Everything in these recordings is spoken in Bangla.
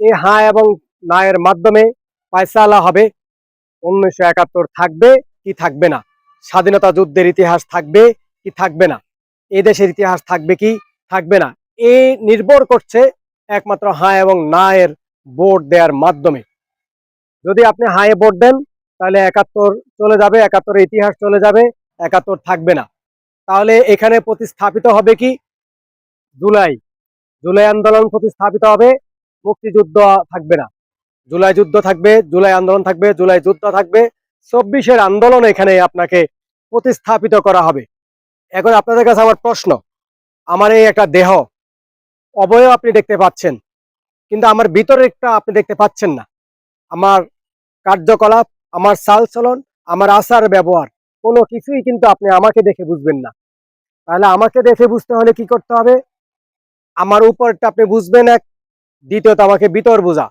এই হ্যাঁ এবং নায়ের মাধ্যমে পায়সালা হবে। উনিশশো একাত্তর থাকবে কি থাকবে না? স্বাধীনতা যুদ্ধের ইতিহাস থাকবে কি থাকবে না? এই দেশের ইতিহাস থাকবে কি থাকবে না? এই নির্ভর করছে একমাত্র হ্যাঁ এবং নায়ের ভোট দেওয়ার মাধ্যমে। যদি আপনি হায়ে ভোট দেন, তাহলে একাত্তর চলে যাবে, একাত্তরের ইতিহাস চলে যাবে, একাত্তর থাকবে না। তাহলে এখানে প্রতিস্থাপিত হবে কি? জুলাই। জুলাই আন্দোলন প্রতিস্থাপিত হবে। মুক্তিযুদ্ধ থাকবে না। জুলাই যুদ্ধ থাকবে, জুলাই আন্দোলন থাকবে, জুলাই যুদ্ধ থাকবে। চব্বিশের আন্দোলন এখানে আপনাকে প্রতিস্থাপিত করা হবে। এখন আপনাদের কাছে আমার প্রশ্ন, আমার এই একটা দেহ, অবয়ব আপনি দেখতে পাচ্ছেন, কিন্তু আমার ভিতরেরটা আপনি দেখতে পাচ্ছেন না। আমার কার্যকলাপ, আমার চালচলন, আমার আচার ব্যবহার, কোনো কিছুই কিন্তু আপনি আমাকে দেখে বুঝবেন না। তাহলে আমাকে দেখে বুঝতে হলে কি করতে হবে? আমার উপরটা আপনি বুঝবেন এক দ্বিতীয়ত আমাকে ভিতর বোঝা।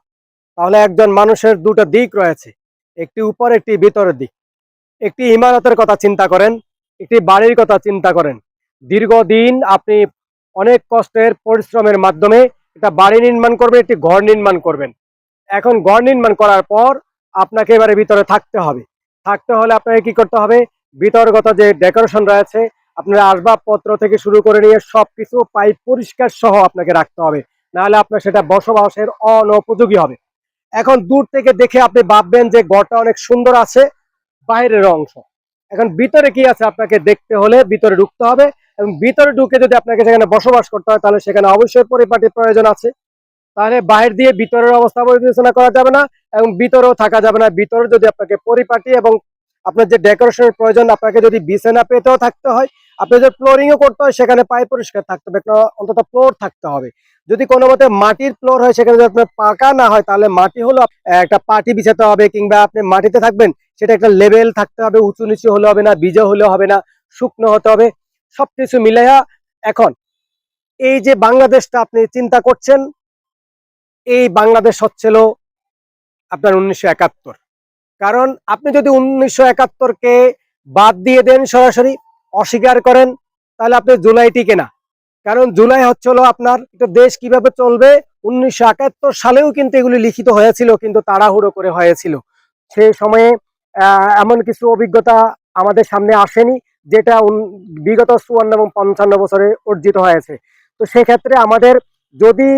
তাহলে একজন মানুষের দুটো দিক রয়েছে। একটি উপর, একটি ভিতরের দিক। একটি ইমারতের কথা চিন্তা করেন, একটি বাড়ির কথা চিন্তা করেন। দীর্ঘদিন আপনি অনেক কষ্টের পরিশ্রমের মাধ্যমে একটা বাড়ি নির্মাণ করবেন, একটি ঘর নির্মাণ করবেন। এখন ঘর নির্মাণ করার পর আপনাকে এবারে ভিতরে থাকতে হবে। থাকতে হলে আপনাকে কি করতে হবে? ভিতরগত যে ডেকোরেশন রয়েছে, আপনার আসবাবপত্র থেকে শুরু করে নিয়ে সবকিছু পাইপ পরিষ্কার সহ আপনাকে রাখতে হবে। নাহলে আপনার সেটা বসবাসের অনুপযোগী হবে। এখন দূর থেকে দেখে আপনি ভাববেন যে ঘরটা অনেক সুন্দর আছে, বাইরের অংশ। এখন ভিতরে কি আছে আপনাকে দেখতে হলে ভিতরে ঢুকতে হবে এবং ভিতরে ঢুকে যদি আপনাকে সেখানে বসবাস করতে হয়, তাহলে সেখানে অবশ্যই পরিপাটির প্রয়োজন আছে। তাহলে বাইরে দিয়ে ভিতরের অবস্থা বিবেচনা করা যাবে না এবং ভিতরেও থাকা যাবে না। ভিতরে যদি আপনাকে পরিপাটি এবং আপনার যে ডেকোরেশনের প্রয়োজন, আপনাকে যদি বিছানা পেতেও থাকতে হয়, আপনি যদি ফ্লোরিংও করতে হয়, সেখানে পায়ে পরিষ্কার থাকতে হবে অন্তত ফ্লোর থাকতে হবে। যদি কোনো মতে মাটির ফ্লোর হয়, সেখানে যদি আপনার পাকা না হয়, তাহলে মাটি হলো একটা পাটি বিছাতে হবে, কিংবা আপনি মাটিতে থাকবেন, সেটা একটা লেভেল থাকতে হবে, উঁচু নিচু হলে হবে না বীজে হলে হবে না, শুকনো হতে হবে সব কিছু মিলাইয়া এখন এই যে বাংলাদেশটা আপনি চিন্তা করছেন, এই বাংলাদেশ হচ্ছিল আপনার উনিশশো একাত্তর। কারণ আপনি যদি উনিশশো একাত্তরকে বাদ দিয়ে দেন সরাসরি, অস্বীকার করেন, তাহলে আপনি জুলাই টিকে না। কারণ জুলাই হচ্ছে হলো আপনার দেশ কীভাবে চলবে, উনিশশো একাত্তর সালেও কিন্তু এগুলি লিখিত হয়েছিল, কিন্তু তাড়াহুড়ো করে হয়েছিল। সেই সময়ে এমন কিছু অভিজ্ঞতা আমাদের সামনে আসেনি, যেটা বিগত চুয়ান্ন এবং পঞ্চান্ন বছরে অর্জিত হয়েছে। তো সেক্ষেত্রে আমাদের যদি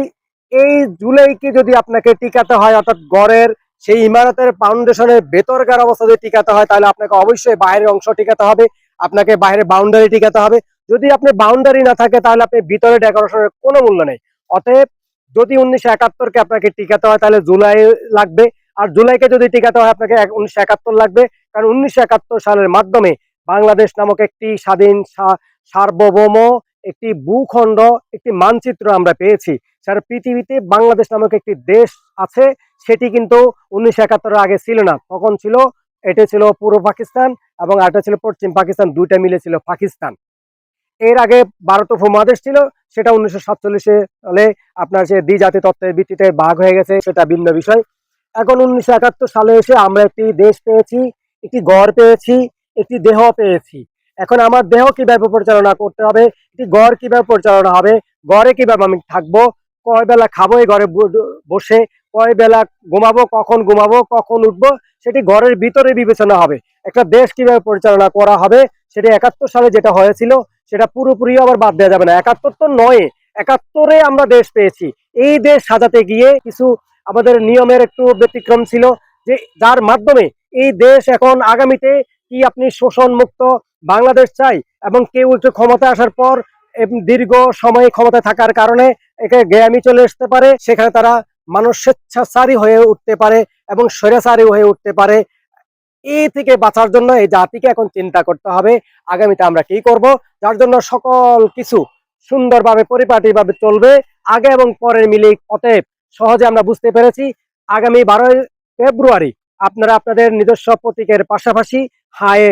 এই জুলাইকে যদি আপনাকে টিকাতে হয়, অর্থাৎ গড়ের সেই ইমারতের ফাউন্ডেশনের ভেতরকার অবস্থা যদি টিকাতে হয়, তাহলে আপনাকে অবশ্যই বাইরের অংশ টিকাতে হবে, আপনাকে বাইরে বাউন্ডারি টিকাতে হবে। যদি আপনি বাউন্ডারি না থাকে, তাহলে আপনি ভিতরে ডেকোরেশনের কোনো মূল্য নেই। অতএব যদি উনিশশো একাত্তরকে আপনাকে টিকাতে হয়, তাহলে জুলাই লাগবে। আর জুলাইকে যদি টিকাতে হয়, আপনাকে উনিশশো একাত্তর লাগবে। কারণ উনিশশো একাত্তর সালের মাধ্যমে বাংলাদেশ নামক একটি স্বাধীন সার্বভৌম একটি ভূখণ্ড, একটি মানচিত্র আমরা পেয়েছি। সারা পৃথিবীতে বাংলাদেশ নামক একটি দেশ আছে, সেটি কিন্তু উনিশশো একাত্তরের আগে ছিল না। তখন ছিল, এটা ছিল পূর্ব পাকিস্তান এবং আরেকটা ছিল পশ্চিম পাকিস্তান, দুইটা মিলে ছিল পাকিস্তান। এর আগে ভারত উপমহাদেশ ছিল, সেটা উনিশশো সাতচল্লিশে সালে আপনার সে দ্বিজাতি তত্ত্বের ভিত্তিতে ভাগ হয়ে গেছে, সেটা ভিন্ন বিষয়। এখন উনিশশো একাত্তর সালে এসে আমরা একটি দেশ পেয়েছি, একটি গড় পেয়েছি, একটি দেহ পেয়েছি। এখন আমার দেহ কীভাবে পরিচালনা করতে হবে একটি গড় কীভাবে পরিচালনা হবে, গড়ে কীভাবে আমি থাকব, কয় বেলা খাব এই ঘরে বসে, কয় বেলা ঘুমাবো, কখন ঘুমাবো, কখন উঠবো, সেটি ঘরের ভিতরে বিবেচনা হবে। একটা দেশ কীভাবে পরিচালনা করা হবে, সেটি একাত্তর সালে যেটা হয়েছিল, সেটা পুরোপুরি আবার বাদ দেওয়া যাবে না। একাত্তর তো নয়, একাত্তরে আমরা দেশ পেয়েছি। এই দেশ সাজাতে গিয়ে কিছু আমাদের নিয়মের একটু ব্যতিক্রম ছিল যে, যার মাধ্যমে এই দেশ এখন আগামীতে কি আপনি শোষণ মুক্ত বাংলাদেশ চাই এবং কেউ একটু ক্ষমতা আসার পর দীর্ঘ সময় ক্ষমতায় থাকার কারণে একে জ্ঞানী চলে আসতে পারে। সেখানে তারা মানুষ স্বেচ্ছাচারী হয়ে উঠতে পারে এবং স্বৈরাচারী হয়ে উঠতে পারে। এই থেকে বাঁচার জন্য এই জাতিকে এখন চিন্তা করতে হবে। আগামীতে আমরা কি করব? যার জন্য সকল কিছু সুন্দরভাবে, পরিপাটিভাবে চলবে। আগে এবং পরের মিলে অতএব সহজে আমরা বুঝতে পেরেছি, আগামী বারোই ফেব্রুয়ারি আপনারা আপনাদের নিজস্ব প্রতীকের পাশাপাশি হায়ে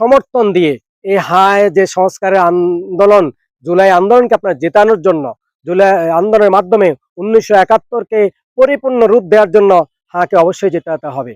সমর্থন দিয়ে এই হায় যে সংস্কারের আন্দোলন, জুলাই আন্দোলনকে আপনার জেতানোর জন্য, জুলাই আন্দোলনের মাধ্যমে উনিশশো একাত্তরকে পরিপূর্ণ রূপ দেওয়ার জন্য হাকে অবশ্যই জেতাতে হবে।